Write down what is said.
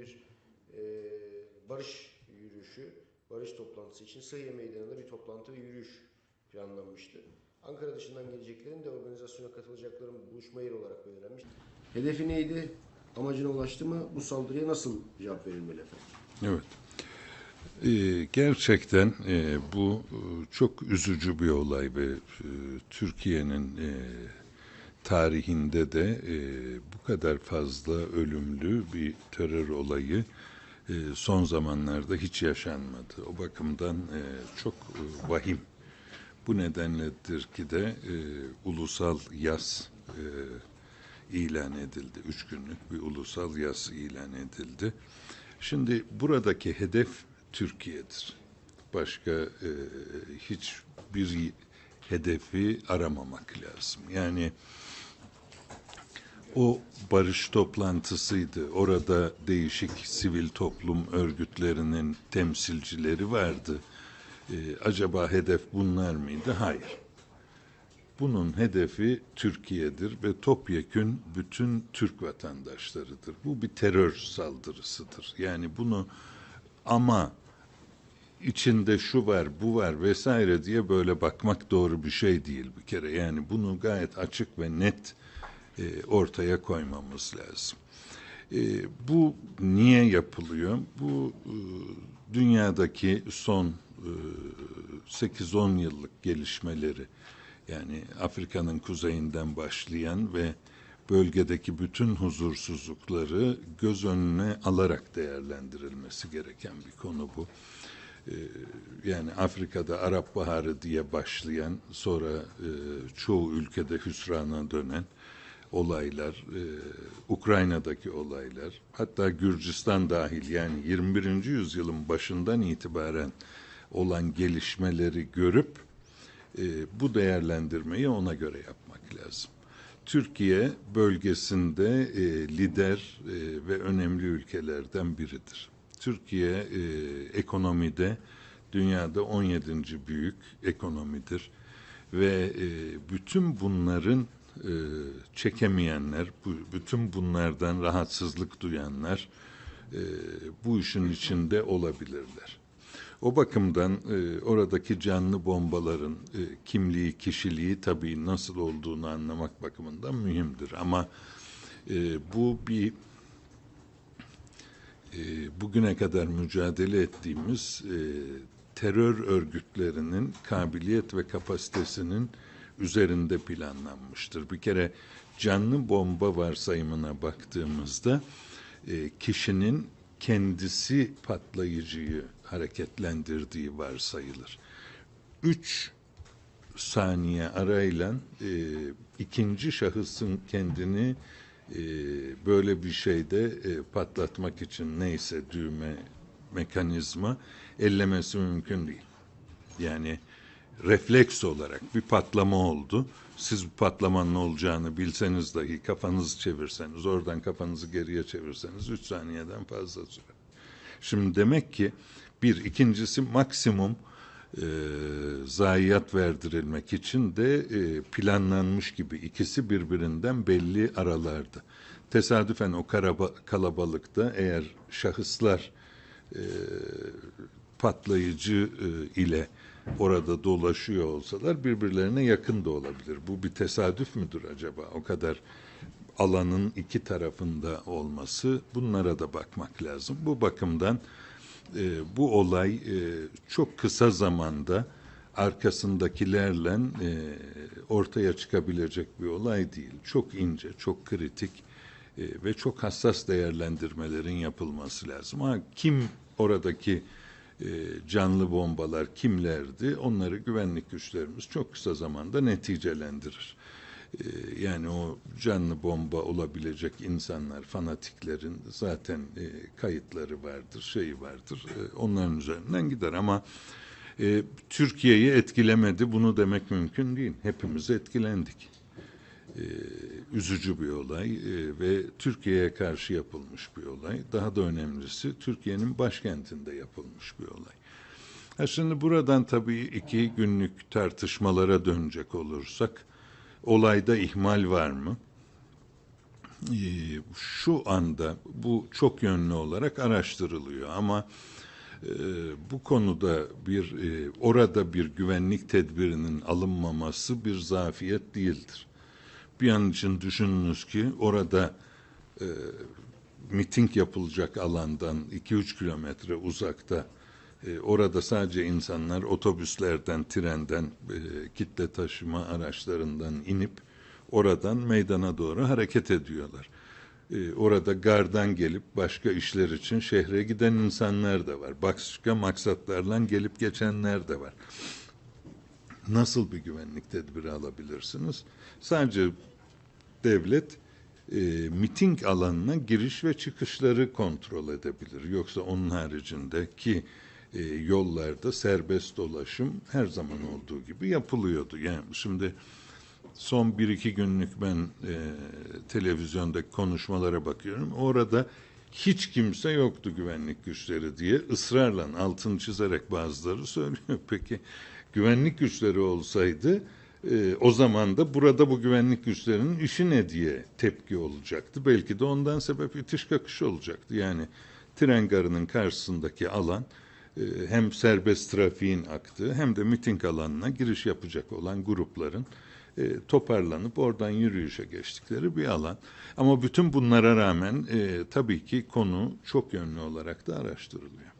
bir e, barış yürüyüşü, barış toplantısı için Sıhhiye Meydanı'nda bir toplantı ve yürüyüş planlanmıştı. Ankara dışından geleceklerin de organizasyona katılacakların buluşma yeri olarak belirlenmiş. Hedefi neydi? Amacına ulaştı mı? Bu saldırıya nasıl cevap verilmeli efendim? Evet. Ee, gerçekten e, bu e, çok üzücü bir olay ve e, Türkiye'nin tarihinde de e, bu kadar fazla ölümlü bir terör olayı e, son zamanlarda hiç yaşanmadı. O bakımdan e, çok e, vahim. Bu nedenledir ki de e, ulusal yaz e, ilan edildi. Üç günlük bir ulusal yaz ilan edildi. Şimdi buradaki hedef Türkiye'dir. Başka e, hiçbir hedefi aramamak lazım. Yani o barış toplantısıydı. Orada değişik sivil toplum örgütlerinin temsilcileri vardı. Ee, acaba hedef bunlar mıydı? Hayır. Bunun hedefi Türkiye'dir ve topyekün bütün Türk vatandaşlarıdır. Bu bir terör saldırısıdır. Yani bunu ama içinde şu var, bu var vesaire diye böyle bakmak doğru bir şey değil bir kere. Yani bunu gayet açık ve net e, ortaya koymamız lazım. E, bu niye yapılıyor? Bu e, dünyadaki son e, 8-10 yıllık gelişmeleri yani Afrika'nın kuzeyinden başlayan ve bölgedeki bütün huzursuzlukları göz önüne alarak değerlendirilmesi gereken bir konu bu. Ee, yani Afrika'da Arap Baharı diye başlayan sonra e, çoğu ülkede hüsrana dönen olaylar, e, Ukrayna'daki olaylar, hatta Gürcistan dahil yani 21. yüzyılın başından itibaren olan gelişmeleri görüp e, bu değerlendirmeyi ona göre yapmak lazım. Türkiye bölgesinde e, lider e, ve önemli ülkelerden biridir. Türkiye e, ekonomide dünyada 17. büyük ekonomidir ve e, bütün bunların e, çekemeyenler, bu, bütün bunlardan rahatsızlık duyanlar e, bu işin içinde olabilirler. O bakımdan e, oradaki canlı bombaların e, kimliği, kişiliği tabii nasıl olduğunu anlamak bakımından mühimdir. Ama e, bu bir e, bugüne kadar mücadele ettiğimiz e, terör örgütlerinin kabiliyet ve kapasitesinin üzerinde planlanmıştır. Bir kere canlı bomba varsayımına baktığımızda e, kişinin kendisi patlayıcıyı hareketlendirdiği varsayılır. Üç saniye arayla e, ikinci şahısın kendini e, böyle bir şeyde e, patlatmak için neyse düğme mekanizma ellemesi mümkün değil. Yani refleks olarak bir patlama oldu. Siz bu patlamanın olacağını bilseniz dahi kafanızı çevirseniz, oradan kafanızı geriye çevirseniz üç saniyeden fazla sürer. Şimdi demek ki bir, ikincisi maksimum e, zayiat verdirilmek için de e, planlanmış gibi ikisi birbirinden belli aralardı. Tesadüfen o karaba, kalabalıkta eğer şahıslar e, patlayıcı e, ile orada dolaşıyor olsalar birbirlerine yakın da olabilir. Bu bir tesadüf müdür acaba? O kadar alanın iki tarafında olması bunlara da bakmak lazım. Bu bakımdan e, bu olay e, çok kısa zamanda arkasındakilerle e, ortaya çıkabilecek bir olay değil. Çok ince, çok kritik e, ve çok hassas değerlendirmelerin yapılması lazım. Ama kim oradaki e, canlı bombalar kimlerdi? Onları güvenlik güçlerimiz çok kısa zamanda neticelendirir. E, yani o canlı bomba olabilecek insanlar, fanatiklerin zaten e, kayıtları vardır, şeyi vardır. Onların üzerinden gider ama Türkiye'yi etkilemedi. Bunu demek mümkün değil. Hepimiz etkilendik e, üzücü bir olay e, ve Türkiye'ye karşı yapılmış bir olay. Daha da önemlisi Türkiye'nin başkentinde yapılmış bir olay. Ha şimdi buradan tabii iki günlük tartışmalara dönecek olursak olayda ihmal var mı? e, şu anda bu çok yönlü olarak araştırılıyor ama e, bu konuda bir e, orada bir güvenlik tedbirinin alınmaması bir zafiyet değildir. Bir an için düşününüz ki orada e, miting yapılacak alandan 2-3 kilometre uzakta e, orada sadece insanlar otobüslerden, trenden, e, kitle taşıma araçlarından inip oradan meydana doğru hareket ediyorlar. E, orada gardan gelip başka işler için şehre giden insanlar da var. Başka maksatlarla gelip geçenler de var. Nasıl bir güvenlik tedbiri alabilirsiniz? Sadece devlet e, miting alanına giriş ve çıkışları kontrol edebilir. Yoksa onun haricinde ki e, yollarda serbest dolaşım her zaman olduğu gibi yapılıyordu. Yani şimdi son bir iki günlük ben e, televizyondaki konuşmalara bakıyorum. Orada hiç kimse yoktu güvenlik güçleri diye ısrarla altını çizerek bazıları söylüyor. Peki güvenlik güçleri olsaydı e, o zaman da burada bu güvenlik güçlerinin işi ne diye tepki olacaktı. Belki de ondan sebep itiş kakış olacaktı. Yani tren garının karşısındaki alan e, hem serbest trafiğin aktığı hem de miting alanına giriş yapacak olan grupların e, toparlanıp oradan yürüyüşe geçtikleri bir alan. Ama bütün bunlara rağmen e, tabii ki konu çok yönlü olarak da araştırılıyor.